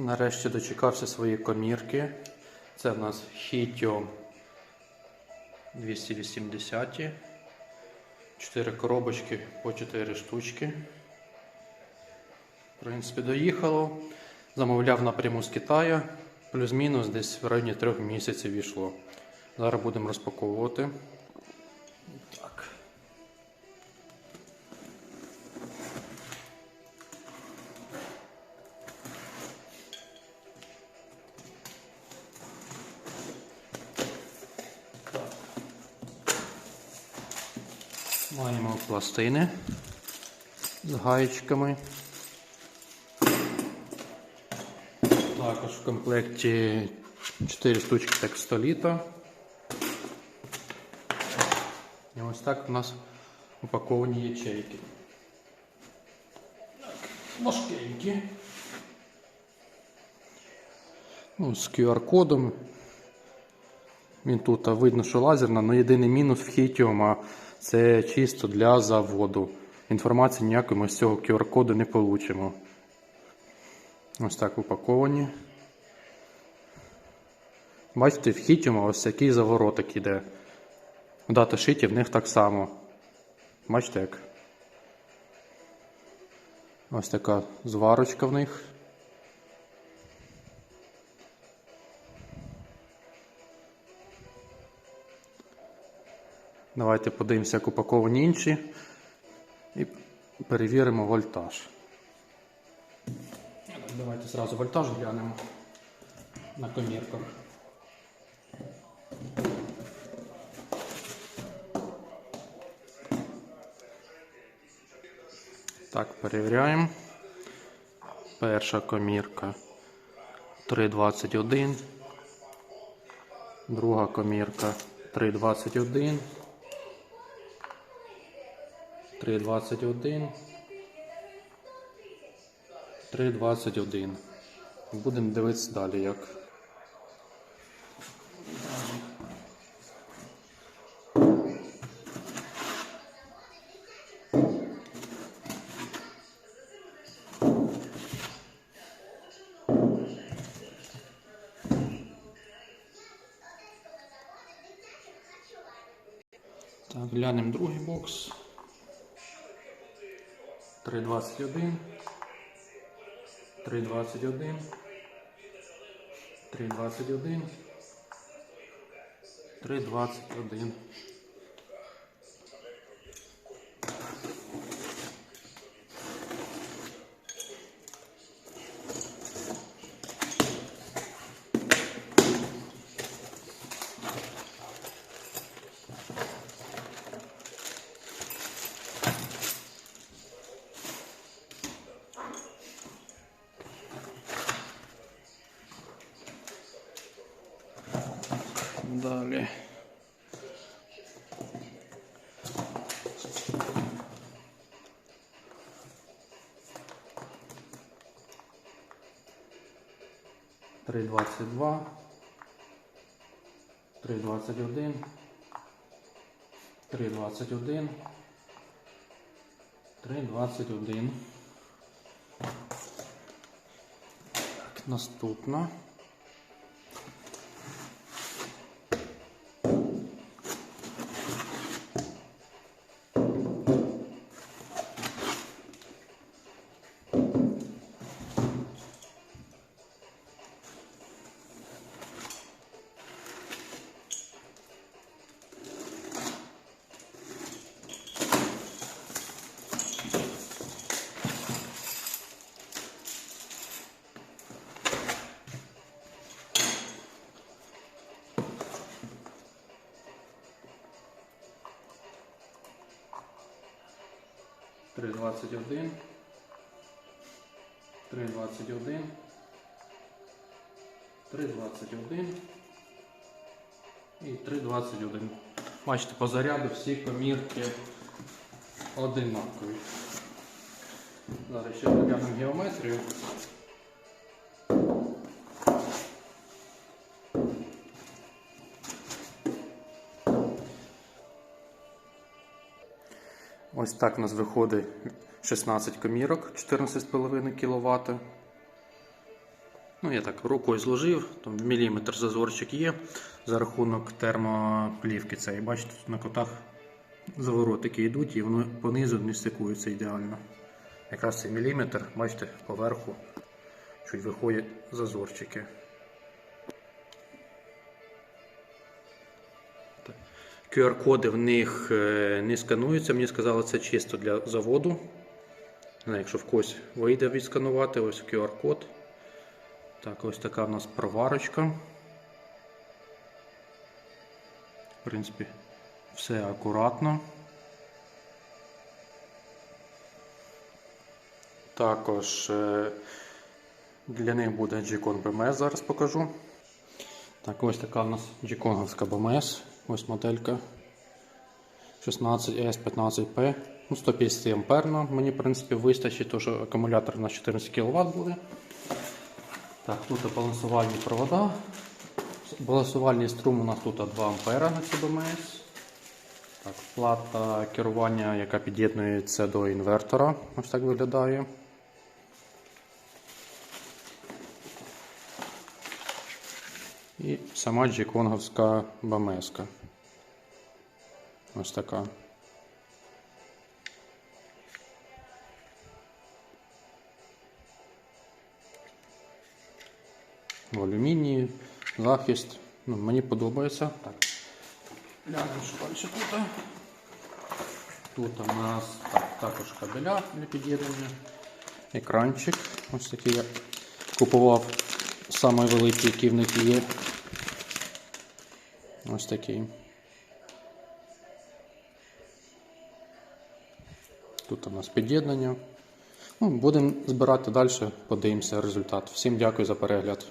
Нарешті дочекався своєї комірки. Це в нас Hitio 280. 4 коробочки по 4 штучки. В принципі, доїхало. Замовляв напряму з Китаю. Плюс-мінус десь в районі 3 місяців війшло. Зараз будемо розпаковувати. Маємо пластини з гаєчками. Також в комплекті 4 штучки текстоліта. І ось так у нас упаковані ячейки. Важкенькі. Ну, з QR-кодом. Він тут видно, що лазерна, але єдиний мінус в Hitium – це чисто для заводу. Інформації ніякої ми з цього QR-коду не получимо. Ось так упаковані. Бачите, в Hitium ось такий завороток іде. В даташиті в них так само. Бачите як? Ось така зварочка в них. Давайте подивимося, як упаковані інші. І перевіримо вольтаж. Давайте зразу вольтаж глянемо на комірках. Так, перевіряємо. Перша комірка 3,21. Друга комірка 3,21. 3,21. 3,21. Будемо дивитися далі як. Так, глянемо другий бокс. 3,21. 3,21. 3,21. 3,21. Далі. Три двадцять два. Три двадцять один. Три двадцять один. Три двадцять один. Наступна. Три двадцять один. Три двадцять один. Три двадцять один. І 3,21. Бачите, по заряду всі комірки одинакові. Зараз ще поглянемо геометрію. Ось так у нас виходить 16 комірок 14,5 кВт. Ну, я так рукою зложив, там міліметр зазорчик є за рахунок термоплівки. І бачите, тут на котах заворотики йдуть і воно понизу не стикується ідеально. Якраз цей міліметр, бачите, поверху чуть виходять зазорчики. QR-коди в них е, не скануються. Мені сказали, це чисто для заводу. Якщо в когось вийде відсканувати, ось QR-код. Так, ось така в нас проварочка. В принципі, все акуратно. Також е, для них буде G-Con BMS, зараз покажу. Так, ось така у нас G-Con BMS. Ось моделька 16S15P. Ну, 150 амперна. Мені, в принципі, вистачить, тому що акумулятор на 14 кВт буде. Так, тут балансувальні провода. Балансувальний струм у нас тут 2 ампера на БМС. Так, плата керування, яка під'єднується до інвертора. Ось так виглядає. І сама джеконговська БМС. Ось така. В алюмінії, захист. Ну, мені подобається. Так. Глянемо, що далі тут. Тут у нас так, також кабеля для під'єднання. Екранчик. Ось такий я купував самий великий, який в них є. Ось такий. Тут у нас під'єднання. Ну, будемо збирати далі, подивимося результат. Всім дякую за перегляд.